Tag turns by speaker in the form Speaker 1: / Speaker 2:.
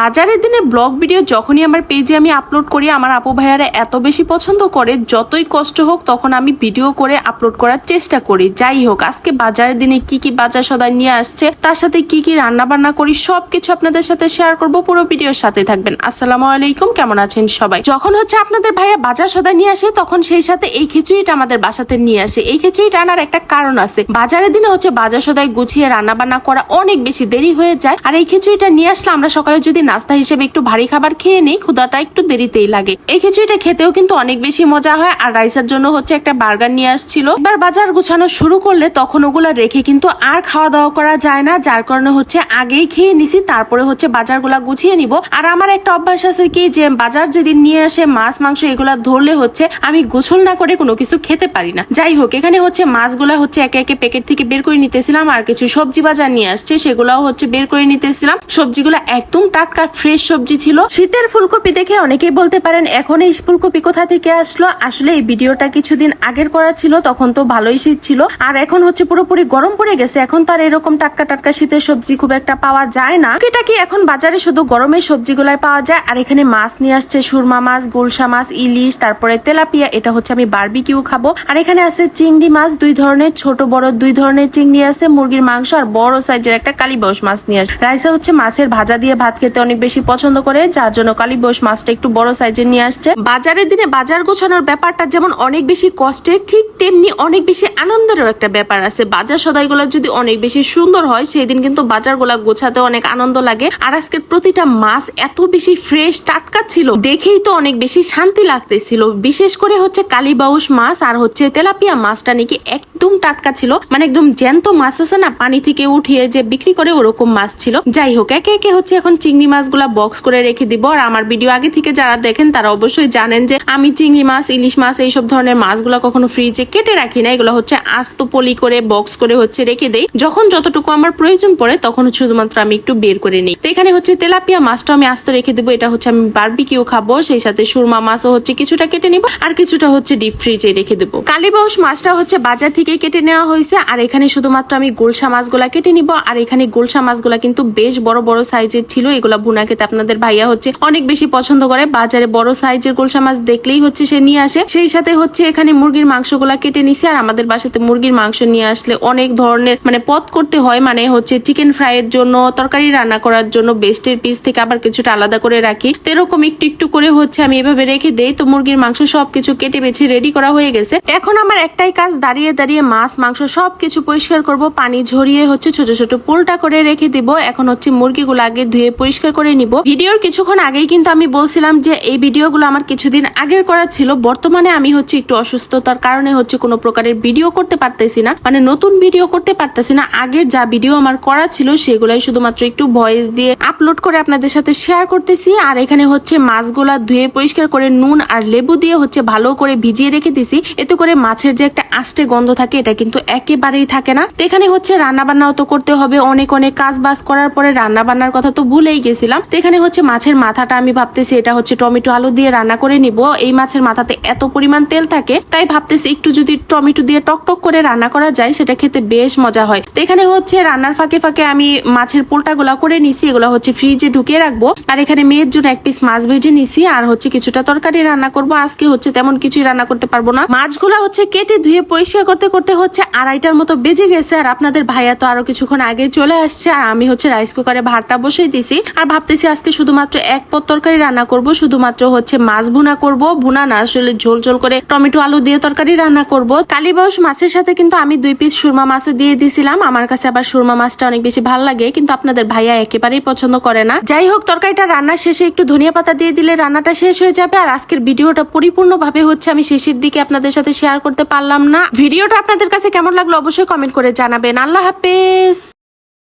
Speaker 1: বাজারের দিনে blog video যখনই আমার পেজে আমি আপলোড করি, আমার আপু ভাইয়ারা এত বেশি পছন্দ করে, যতই কষ্ট হোক তখন আমি ভিডিও করে আপলোড করার চেষ্টা করি। যাই হোক, আজকে বাজারের দিনে কি কি বাজার সদাই নিয়ে আসছে, তার সাথে কি কি রান্না বান্না করি, সবকিছু আপনাদের সাথে শেয়ার করব পুরো ভিডিওর সাথে থাকবেন। আসসালামু আলাইকুম, কেমন আছেন সবাই? যখন হচ্ছে আপনাদের ভাইয়া বাজার সদাই নিয়ে আসে, তখন সেই সাথে এই খিচুড়িটা আমাদের বাসাতে নিয়ে আসে। এই খিচুড়িটা আনার একটা কারণ আছে। বাজারের দিনে হচ্ছে বাজার সদাই গুছিয়ে রান্না বান্না করা অনেক বেশি দেরি হয়ে যায়। আর এই খিচুড়িটা নিয়ে আসলে আমরা সকালে যদি নাস্তা হিসেবে একটু ভারী খাবার খেয়ে নেই ক্ষুদাটা একটু দেরিতেই লাগে। এই খিচুড়িটা খেতেও কিন্তু অনেক বেশি মজা হয়, আর রাইসের জন্য হচ্ছে একটা বার্গার নিয়ে আসছিল। এবার বাজার গুছানো শুরু করলে তখন ওগুলা রেখে কিন্তু আর খাওয়া দাওয়া করা যায় না, যার কারণে হচ্ছে আগেই খেয়ে নিছি, তারপরে হচ্ছে বাজারগুলা গুছিয়ে নিব। আর আমার একটা অভ্যাস আছে কি যে, বাজার যেদিন নিয়ে আসে, মাছ, মাংস এগুলা ধরলে হচ্ছে আমি গোসল না করে কোনো কিছু খেতে পারি না। যাই হোক, এখানে হচ্ছে মাছগুলা হচ্ছে একে একে প্যাকেট থেকে বের করে নিতেছিলাম, আর কিছু সবজি বাজার নিয়ে আসছে, সেগুলাও হচ্ছে বের করে নিতেছিলাম। সবজিগুলো একদম টাটকা ফ্রেশ সবজি ছিল। শীতের ফুলকপি দেখে অনেকেই বলতে পারেন, এখন এই ফুলকপি কোথা থেকে আসলো? আসলে এই ভিডিওটা কিছুদিন আগের করা ছিল, তখন তো ভালোই শীত ছিল। আর এখন হচ্ছে পুরোপুরি গরম পড়ে গেছে, এখন তার এরকম টাটকা টাটকা শীতের সবজি খুব একটা পাওয়া যায় না। এটা কি এখন বাজারে শুধু গরমের সবজিগুলাই পাওয়া যায়? আর এখানে মাছ নিয়ে আসছে, সুরমা মাছ গুলশা মাছ, ইলিশ, তারপরে তেলাপিয়া, এটা হচ্ছে আমি বারবিকিউ খাব। আর এখানে আছে চিংড়ি মাছ, দুই ধরনের, ছোট, বড় দুই ধরনের চিংড়ি আছে, মুরগির মাংস, আর বড় সাইজের একটা কালীবস মাছ নিয়ে আসে রাইসা হচ্ছে মাছের ভাজা দিয়ে ভাত খেতে অনেক বেশি পছন্দ করে, যার জন্য কালীবস মাছটা একটু বড় সাইজের নিয়ে আসছে। বাজারের দিনে বাজার গোছানোর ব্যাপারটা যেমন অনেক বেশি কষ্টের, ঠিক তেমনি অনেক বেশি আনন্দেরও একটা ব্যাপার আছে। বাজার সদাইগুলো যদি অনেক বেশি সুন্দর হয়, সেই দিন কিন্তু বাজার বাজারগুলা গোছাতে অনেক আনন্দ লাগে। আর আজকের প্রতিটা মাছ এত বেশি ফ্রেশ টাটকা ছিল, দেখেই তো অনেক বেশি শান্তি লাগতেছিল। বিশেষ করে হচ্ছে কালীবাউস মাছ আর হচ্ছে তেলাপিয়া মাছটা নাকি একদম টাটকা ছিল। মানে একদম জ্যান্ত মাছ আছে না, পানি থেকে উঠিয়ে যে বিক্রি করে ওরকম মাছ ছিল। যাই হোক, একে একে হচ্ছে এখন চিংড়ি মাছগুলা বক্স করে রেখে দিব। আর আমার ভিডিও আগে থেকে যারা দেখেন, তারা অবশ্যই জানেন যে আমি চিংড়ি মাছ, ইলিশ মাছ এইসব ধরনের মাছগুলো কখনো ফ্রিজে কেটে রাখি না। এগুলো হচ্ছে আস্ত পলি করে বক্স করে হচ্ছে রেখে দেই। যখন যতটুকু আমার প্রয়োজন পড়ে, তখন শুধুমাত্র আমি একটু বের করে নিই। তো এখানে হচ্ছে তেলাপিয়া মাছটা আমি আস্ত রেখে দেবো। এটা হচ্ছে আমি বারবিকিউ খাব, সেই সাথে সুরমা মাছও হচ্ছে কিছুটা কেটে নিব। আর কিছুটা হচ্ছে ডিপ ফ্রিজে রেখে দেবো। কালীবাউস মাছটা হচ্ছে বাজার থেকে কেটে নেওয়া হয়েছে। আর এখানে শুধুমাত্র আমি গোলসা মাছগুলা কেটে নিব। আর এখানে গোলসা মাছগুলা কিন্তু বেশ বড় বড় সাইজের ছিল। এগুলা ভুনা খেতে আপনাদের ভাইয়া হচ্ছে অনেক বেশি পছন্দ করে। বাজারে বড় সাইজের গোলসা মাছ দেখলেই হচ্ছে সে নিয়ে আসে। সেই সাথে হচ্ছে এখানে মুরগির মাংস মাংসগুলা কেটে নিছে আর আমাদের বাসাতে মুরগির মাংস নিয়ে আসলে অনেক ধরনের মানে পদ করতে হয়। মানে হচ্ছে চিকেন ফ্রাই এর জন্য, তরকারি রান্না করার জন্য বেস্টের পিস থেকে আবার কিছুটা আলাদা করে রাখি। তো এরকম একটু একটু করে হচ্ছে আমি এভাবে রেখে দেই। তো মুরগির মাংস সবকিছু কেটে বেছে রেডি করা হয়ে গেছে। এখন আমার একটাই কাজ, দাঁড়িয়ে দাঁড়িয়ে মাছ, মাংস সবকিছু পরিষ্কার করব। পানি ঝরিয়ে হচ্ছে ছোট ছোট পোলটা করে রেখে দিব। এখন হচ্ছে মুরগিগুলো আগে ধুয়ে পরিষ্কার করে নিব। ভিডিওর কিছুক্ষণ আগেই কিন্তু আমি বলছিলাম যে এই ভিডিওগুলো আমার কিছুদিন আগের করা ছিল। বর্তমানে আমি হচ্ছে একটু অসুস্থতার কারণে হচ্ছে কোনো প্রকারের ভিডিও করতে পারতেছি না। মানে নতুন ভিডিও করতে পারতেছি না। আগের যা ভিডিও আমার করা ছিল সেগুলাই শুধুমাত্র একটু ভয়েস দিয়ে আপলোড করে আপনাদের সাথে শেয়ার করতেছি। আর এখানে হচ্ছে মাছগুলা ধুয়ে পরিষ্কার করে নুন আর লেবু দিয়ে হচ্ছে ভালো করে ভিজিয়ে রেখে দিছি। এতে করে মাছের যে একটা আষ্টে গন্ধ থাকে, এটা কিন্তু একেবারেই থাকে না। তো এখানে হচ্ছে রান্না বান্নাও তো করতে হবে। অনেক অনেক কাজ বাজ করার পরে রান্না বান্নার কথা তো ভুলেই গেছিলাম তো এখানে হচ্ছে মাছের মাথাটা আমি ভাবতেছি এটা হচ্ছে টমেটো আলু দিয়ে রান্না করে নিব। এই মাছের মাথাতে এত পরিমাণ তেল থাকে, তাই ভাবতেছি একটু যদি টমেটো দিয়ে টক টক করে রান্না করা যায়, সেটা খেতে বেশ মজা হয়। তো এখানে হচ্ছে রান্নার ফাঁকে ফাঁকে আমি মাছের পোলটা গুলা করে নিছি, এগুলো হচ্ছে ফ্রিজে ঢুকিয়ে রাখব। আর এখানে মেয়ের জন্য এক পিস মাছ ভেজে নিছি, আর হচ্ছে কিছুটা তরকারি রান্না করব। আজকে হচ্ছে তেমন কিছুই রান্না করতে পারব না। মাছগুলা হচ্ছে কেটে ধুয়ে পরিষ্কার করতে করতে হচ্ছে আড়াইটার মতো বেজে গেছে, আর আপনাদের ভাইয়া তো আরও কিছুক্ষণ আগে চলে আসছে, আর আমি হচ্ছে রাইস কুকারে ভাতটা বসিয়ে দিছি। আর ভাবতেছি আজকে শুধুমাত্র এক পদ তরকারি রান্না করব, শুধুমাত্র হচ্ছে মাছ ভুনা করব। ভুনা না, আসলে ঝোল ঝোল করে টমেটো, আলু দিয়ে তরকারি রান্না করব। কালীবাউস মাছের সাথে কিন্তু আমি দুই পিস সুরমা মাছও দিয়ে দিছিলাম। আমার কাছে আবার সুরমা মাছটা অনেক বেশি ভালো লাগে, কিন্তু আপনাদের ভাইয়া একেবারেই পছন্দ করে না। যাই হোক, তরকারিটা রান্নার শেষে একটু ধনিয়া পাতা দিয়ে দিলে রান্নাটা শেষ হয়ে যাবে। আর আজকের ভিডিওটা পরিপূর্ণভাবে হচ্ছে আমি শেষের দিকে আপনাদের সাথে শেয়ার করতে পারলাম না। ভিডিওটা আপনাদের কাছে কেমন লাগল অবশ্যই কমেন্ট করে জানাবেন। আল্লাহ হাফেজ!